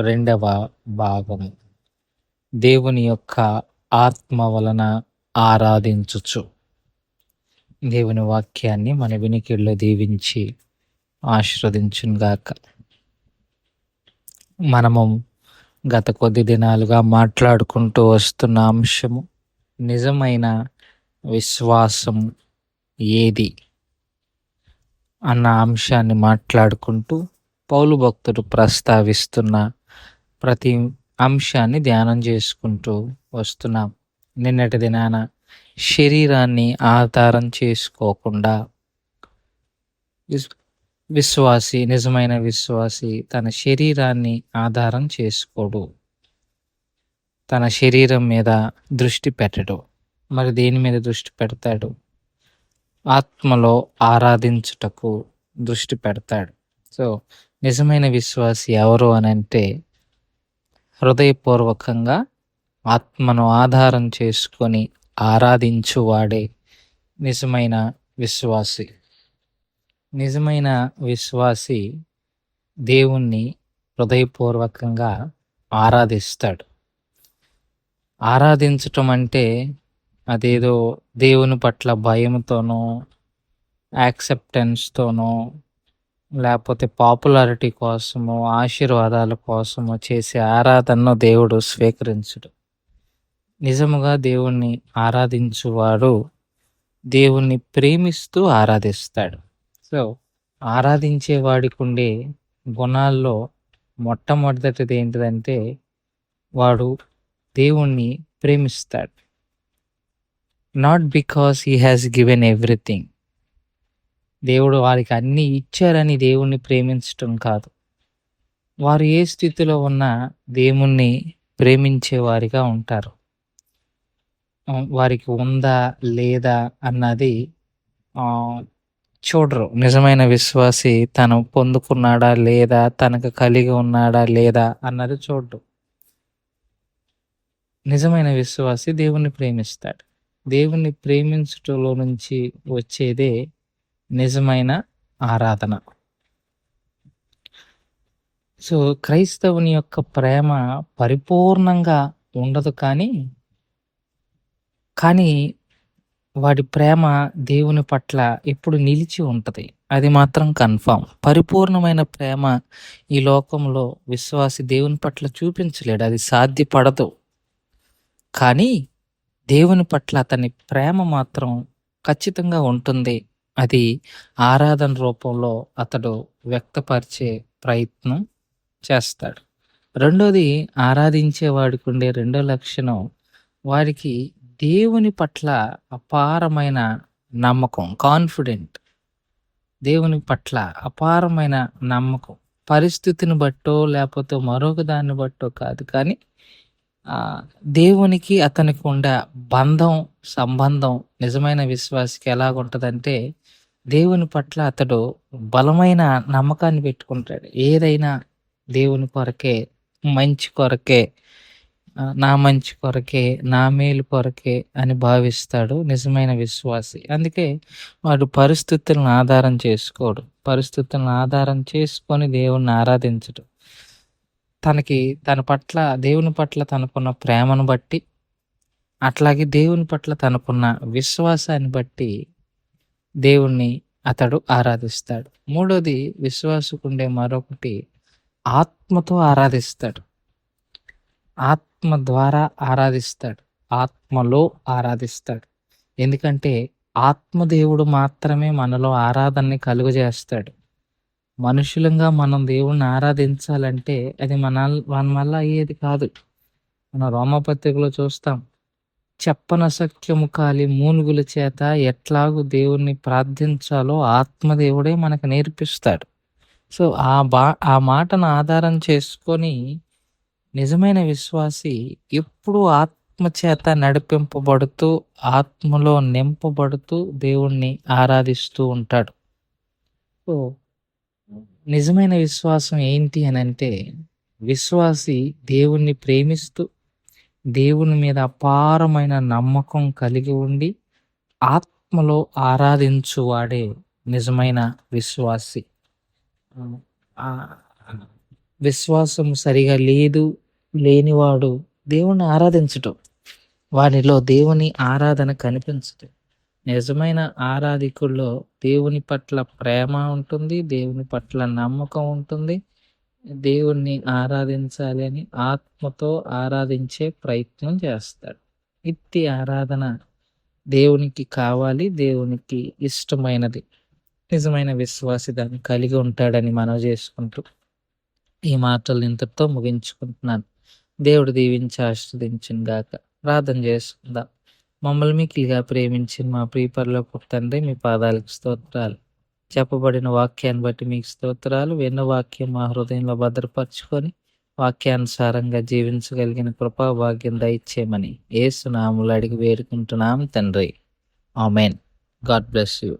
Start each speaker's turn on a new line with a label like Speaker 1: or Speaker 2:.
Speaker 1: రెండవ భాగం. దేవుని యొక్క ఆత్మ వలన ఆరాధించుచు. దేవుని వాక్యాన్ని మన వినికిడిలో దీవించి ఆశీర్వదించుగాక మనము గత కొద్ది దినాలుగా మాట్లాడుకుంటూ వస్తున్న అంశము నిజమైన విశ్వాసం ఏది? అన్న అంశాన్ని మాట్లాడుకుంటూ పౌలు భక్తుడు ప్రస్తావిస్తున్న ప్రతి అంశాన్ని ధ్యానం చేసుకుంటూ వస్తున్నాం. నిన్నటి దినాన శరీరాన్ని ఆధారం చేసుకోకుండా విశ్వాసి నిజమైన విశ్వాసి తన శరీరాన్ని ఆధారం చేసుకోడు. తన శరీరం మీద దృష్టి పెట్టడు. మరి దేని మీద దృష్టి పెడతాడు? ఆత్మలో ఆరాధించుటకు దృష్టి పెడతాడు. సో నిజమైన విశ్వాసి ఎవరు అని అంటే హృదయపూర్వకంగా ఆత్మను ఆధారం చేసుకొని ఆరాధించువాడే నిజమైన విశ్వాసి. నిజమైన విశ్వాసి దేవుణ్ణి హృదయపూర్వకంగా ఆరాధిస్తాడు. ఆరాధించటం అంటే అదేదో దేవుని పట్ల భయంతోనో యాక్సెప్టెన్స్తోనో లేకపోతే పాపులారిటీ కోసము ఆశీర్వాదాల కోసము చేసే ఆరాధనను దేవుడు స్వీకరించడు. నిజముగా దేవుణ్ణి ఆరాధించువాడు దేవుణ్ణి ప్రేమిస్తూ ఆరాధిస్తాడు. సో ఆరాధించే వాడికి ఉండే గుణాల్లో మొట్టమొదటిది ఏంటిదంటే వాడు దేవుణ్ణి ప్రేమిస్తాడు. Not because he has given everything దేవుడు వారికి అన్ని ఇచ్చారని దేవుణ్ణి ప్రేమించటం కాదు. వారు ఏ స్థితిలో ఉన్నా దేవుణ్ణి ప్రేమించే వారిగా ఉంటారు. వారికి ఉందా లేదా అన్నది చూడరు. నిజమైన విశ్వాసి తను పొందుకున్నాడా లేదా తనకు కలిగి ఉన్నాడా లేదా అన్నది చూడరు. నిజమైన విశ్వాసి దేవుణ్ణి ప్రేమిస్తాడు. దేవుణ్ణి ప్రేమించటంలో నుంచి వచ్చేదే నిజమైన ఆరాధన. సో క్రైస్తవుని యొక్క ప్రేమ పరిపూర్ణంగా ఉండదు కానీ కానీ వాడి ప్రేమ దేవుని పట్ల ఎప్పుడు నిలిచి ఉంటుంది. అది మాత్రం కన్ఫామ్. పరిపూర్ణమైన ప్రేమ ఈ లోకంలో విశ్వాసి దేవుని పట్ల చూపించలేడు. అది సాధ్యపడదు. కానీ దేవుని పట్ల అతని ప్రేమ మాత్రం ఖచ్చితంగా ఉంటుంది. అది ఆరాధన రూపంలో అతడు వ్యక్తపరిచే ప్రయత్నం చేస్తాడు. రెండోది ఆరాధించే వాడికి ఉండే రెండో లక్షణం వారికి దేవుని పట్ల అపారమైన నమ్మకం కాన్ఫిడెంట్ దేవుని పట్ల అపారమైన నమ్మకం. పరిస్థితిని బట్టో లేకపోతే మరొక దాన్ని బట్టో కాదు కానీ దేవునికి అతనికి ఉండే బంధం సంబంధం నిజమైన విశ్వాసికి ఎలాగుంటుందంటే దేవుని పట్ల అతడు బలమైన నమ్మకాన్ని పెట్టుకుంటాడు. ఏదైనా దేవుని కొరకే మంచి కొరకే నా మంచి కొరకే నా మేలు కొరకే అని భావిస్తాడు నిజమైన విశ్వాసి. అందుకే వాడు పరిస్థితులను ఆధారం చేసుకోడు. పరిస్థితులను ఆధారం చేసుకొని దేవుణ్ణి ఆరాధించడు. తనకి తన పట్ల దేవుని పట్ల తనకున్న ప్రేమను బట్టి అట్లాగే దేవుని పట్ల తనకున్న విశ్వాసాన్ని బట్టి దేవుణ్ణి అతడు ఆరాధిస్తాడు. మూడోది విశ్వాసకుండే మరొకటి ఆత్మతో ఆరాధిస్తాడు. ఆత్మ ద్వారా ఆరాధిస్తాడు. ఆత్మలో ఆరాధిస్తాడు. ఎందుకంటే ఆత్మదేవుడు మాత్రమే మనలో ఆరాధనని కలుగజేస్తాడు. మనుషులంగా మనం దేవుణ్ణి ఆరాధించాలంటే అది మన మన వల్ల అయ్యేది కాదు. మన రోమపత్రికలో చూస్తాం చెప్పనసఖ్యము కాలి మూనుగుల చేత ఎట్లాగూ దేవుణ్ణి ప్రార్థించాలో ఆత్మదేవుడే మనకు నేర్పిస్తాడు. సో ఆ బా ఆ మాటను ఆధారం చేసుకొని నిజమైన విశ్వాసి ఎప్పుడూ ఆత్మచేత నడిపింపబడుతూ ఆత్మలో నింపబడుతూ దేవుణ్ణి ఆరాధిస్తూ ఉంటాడు. సో నిజమైన విశ్వాసం ఏంటి అని అంటే విశ్వాసి దేవుణ్ణి ప్రేమిస్తూ దేవుని మీద అపారమైన నమ్మకం కలిగి ఉండి ఆత్మలో ఆరాధించువాడే నిజమైన విశ్వాసి. విశ్వాసం సరిగా లేదు లేనివాడు దేవుణ్ణి ఆరాధించటం. వానిలో దేవుని ఆరాధన కనిపించటం. నిజమైన ఆరాధికుల్లో దేవుని పట్ల ప్రేమ ఉంటుంది దేవుని పట్ల నమ్మకం ఉంటుంది. దేవుణ్ణి ఆరాధించాలి అని ఆత్మతో ఆరాధించే ప్రయత్నం చేస్తాడు. ఇట్టి ఆరాధన దేవునికి కావాలి దేవునికి ఇష్టమైనది. నిజమైన విశ్వాసి దాన్ని కలిగి ఉంటాడని మనవి చేసుకుంటూ ఈ మాటలు ఇంతటితో ముగించుకుంటున్నాను. దేవుడు దీవించి ఆస్వాదించిన గాక. ప్రార్థన చేసుకుందాం. మమ్మల్ని మిక్కిలిగా ప్రేమించిన మా ప్రియపరలోకి తండ్రి మీ పాదాలకు స్తోత్రాలు. చెప్పబడిన వాక్యాన్ని బట్టి మీకు స్తోత్రాలు. విన్న వాక్యం మా హృదయంలో భద్రపరచుకొని వాక్యానుసారంగా జీవించగలిగిన కృపా భాగ్యం దయచేయమని ఏసునాములు అడిగి వేడుకుంటున్నాం తండ్రి. ఆమెన్. God bless you.